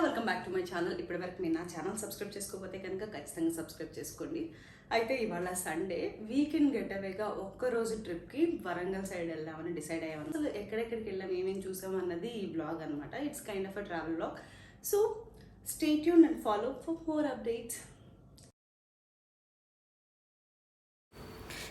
Welcome back to my channel ఇప్పటివరకు మీరు నా ఛానల్ సబ్స్క్రైబ్ చేసుకోకపోతే కనుక ఖచ్చితంగా సబ్స్క్రైబ్ చేసుకోండి. అయితే ఇవాళ సండే వీకెండ్ గెట్ అవేగా ఒక్కరోజు ట్రిప్కి వరంగల్ సైడ్ వెళ్దామని డిసైడ్ అయ్యాము అసలు ఎక్కడెక్కడికి వెళ్ళాం ఏమేమి చూసాం అన్నది ఈ బ్లాగ్ అనమాట it's kind of a travel blog so stay Yoon and follow for more updates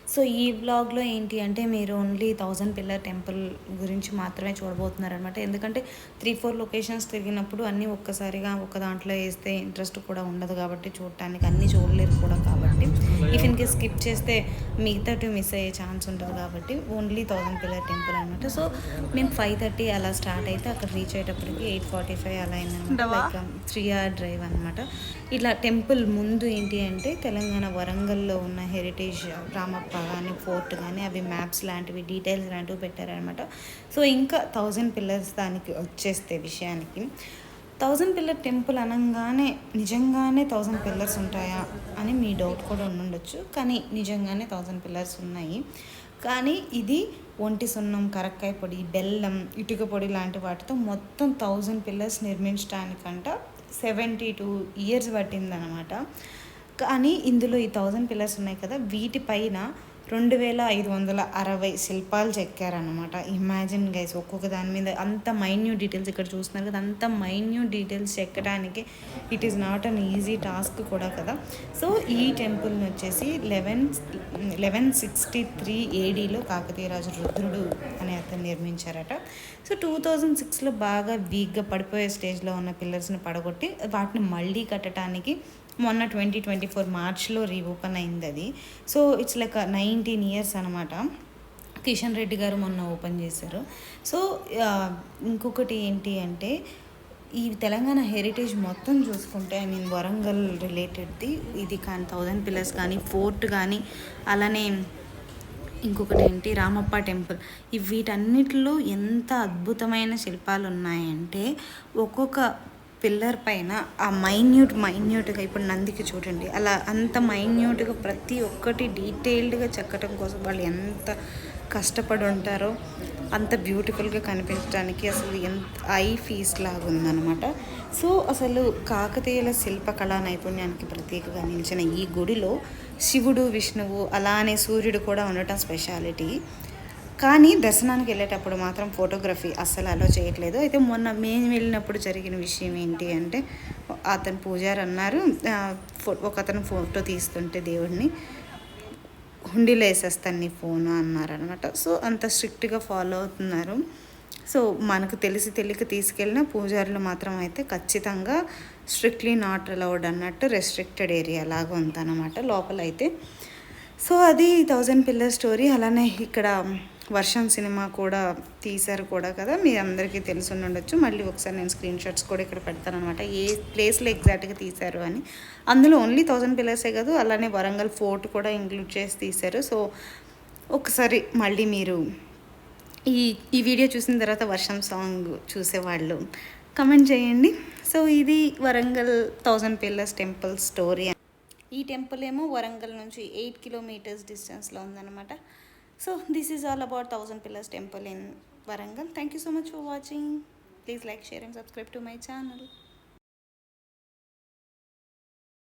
so ఈ బ్లాగ్లో ఏంటి అంటే మీరు ఓన్లీ థౌజండ్ పిల్లర్ టెంపుల్ గురించి మాత్రమే చూడబోతున్నారు అనమాట ఎందుకంటే త్రీ ఫోర్ లొకేషన్స్ తిరిగినప్పుడు అన్నీ ఒక్కసారిగా ఒక దాంట్లో వేస్తే ఇంట్రెస్ట్ కూడా ఉండదు కాబట్టి చూడటానికి అన్నీ చూడలేరు కూడా ఇఫ్ ఇన్ కేస్ స్కిప్ చేస్తే మిగతా మిస్ అయ్యే ఛాన్స్ ఉంటుంది కాబట్టి ఓన్లీ థౌజండ్ పిల్లర్ టెంపుల్ అనమాట సో మేము ఫైవ్ థర్టీ అలా స్టార్ట్ అయితే అక్కడ రీచ్ అయ్యేటప్పటికి ఎయిట్ ఫార్టీ ఫైవ్ అలా అయిందనమాట లైక్ త్రీ అవర్ డ్రైవ్ అనమాట ఇలా టెంపుల్ ముందు ఏంటి అంటే తెలంగాణ వరంగల్లో ఉన్న హెరిటేజ్ రామప్ప కానీ ఫోర్ట్ కానీ అవి మ్యాప్స్ లాంటివి డీటెయిల్స్ లాంటివి పెట్టారనమాట సో ఇంకా థౌజండ్ పిల్లర్స్ దానికి వచ్చేస్తే విషయానికి థౌజండ్ పిల్లర్ టెంపుల్ అనగానే నిజంగానే థౌజండ్ పిల్లర్స్ ఉంటాయా అని మీ డౌట్ కూడా ఉండుండొచ్చు. కానీ నిజంగానే థౌజండ్ పిల్లర్స్ ఉన్నాయి. కానీ ఇది ఒంటి సున్నం కరక్కాయ పొడి బెల్లం ఇటుక పొడి లాంటి వాటితో మొత్తం థౌజండ్ పిల్లర్స్ నిర్మించడానికంట సెవెంటీ టూ ఇయర్స్ పట్టిందనమాట. కానీ ఇందులో ఈ థౌజండ్ పిల్లర్స్ ఉన్నాయి కదా వీటిపైన రెండు వేల ఐదు వందల అరవై శిల్పాలు చెక్కారనమాట ఇమాజిన్ గైస్ ఒక్కొక్క దాని మీద అంత మైన్యూట్ డీటెయిల్స్ ఇక్కడ చూస్తున్నారు కదా అంత minute details చెక్కడానికి it is not an easy task కూడా కదా. సో ఈ టెంపుల్ని వచ్చేసి లెవెన్ లెవెన్ సిక్స్టీ త్రీ ఏడీలో కాకతీయరాజు రుద్రుడు అనే అతను నిర్మించారట. సో టూ థౌజండ్ సిక్స్లో బాగా వీక్గా పడిపోయే స్టేజ్లో ఉన్న పిల్లర్స్ని పడగొట్టి వాటిని మళ్ళీ కట్టడానికి మొన్న ట్వంటీ ట్వంటీ ఫోర్ మార్చ్లో రీఓపెన్ అయింది అది. So it's like nine nineteen years అనమాట కిషన్ రెడ్డి గారు మొన్న ఓపెన్ చేశారు. సో ఇంకొకటి ఏంటి అంటే ఈ తెలంగాణ హెరిటేజ్ మొత్తం చూసుకుంటే ఐ మీన్ వరంగల్ రిలేటెడ్ది ఇది కానీ థౌజండ్ పిల్లర్స్ కానీ ఫోర్ట్ కానీ అలానే ఇంకొకటి ఏంటి రామప్ప టెంపుల్ వీటన్నిటిలో ఎంత అద్భుతమైన శిల్పాలు ఉన్నాయంటే ఒక్కొక్క పిల్లర్ పైన ఆ మైన్యూట్ మైన్యూట్గా ఇప్పుడు నందికి చూడండి. అలా అంత మైన్యూట్గా ప్రతి ఒక్కటి డీటెయిల్డ్గా చెక్కడం కోసం వాళ్ళు ఎంత కష్టపడి ఉంటారో అంత బ్యూటిఫుల్గా కనిపించడానికి అసలు ఎంత ఐ ఫీస్ లాగా ఉందన్నమాట. సో అసలు కాకతీయుల శిల్పకళా నైపుణ్యానికి ప్రత్యేకగా నిలిచిన ఈ గుడిలో శివుడు విష్ణువు అలానే సూర్యుడు కూడా ఉండటం స్పెషాలిటీ. కానీ దర్శనానికి వెళ్ళేటప్పుడు మాత్రం ఫోటోగ్రఫీ అస్సలు అలో చేయట్లేదు. అయితే మొన్న మేము వెళ్ళినప్పుడు జరిగిన విషయం ఏంటి అంటే అతను పూజారి అన్నారు ఒక అతను ఫోటో తీస్తుంటే దేవుడిని హుండీలో వేసేస్తాను నీ ఫోను అన్నారనమాట సో అంత స్ట్రిక్ట్గా ఫాలో అవుతున్నారు. సో మనకు తెలిసి తెలియక తీసుకెళ్ళిన పూజారులు మాత్రం అయితే ఖచ్చితంగా స్ట్రిక్ట్లీ నాట్ అలౌడ్ అన్నట్టు రెస్ట్రిక్టెడ్ ఏరియా లాగా ఉందన్నమాట లోపల అయితే సో అది థౌజండ్ పిల్లర్ స్టోరీ. అలానే ఇక్కడ వర్షం సినిమా కూడా తీశారు కూడా కదా మీ అందరికీ తెలిసి ఉండొచ్చు. మళ్ళీ ఒకసారి నేను స్క్రీన్ షాట్స్ కూడా ఇక్కడ పెడతాను అనమాట ఏ ప్లేస్లో ఎగ్జాక్ట్గా తీశారు అని. అందులో ఓన్లీ థౌజండ్ పిల్లర్సే కాదు అలానే వరంగల్ ఫోర్ట్ కూడా ఇంక్లూడ్ చేసి తీశారు. సో ఒకసారి మళ్ళీ మీరు ఈ ఈ వీడియో చూసిన తర్వాత వర్షం సాంగ్ చూసేవాళ్ళు కమెంట్ చేయండి. సో ఇది Warangal thousand pillars temple story ఈ టెంపుల్ ఏమో వరంగల్ నుంచి ఎయిట్ కిలోమీటర్స్ డిస్టెన్స్లో ఉందన్నమాట. So this is all about Thousand Pillars Temple in Varangal. Thank you so much for watching. Please like, share and subscribe to my channel.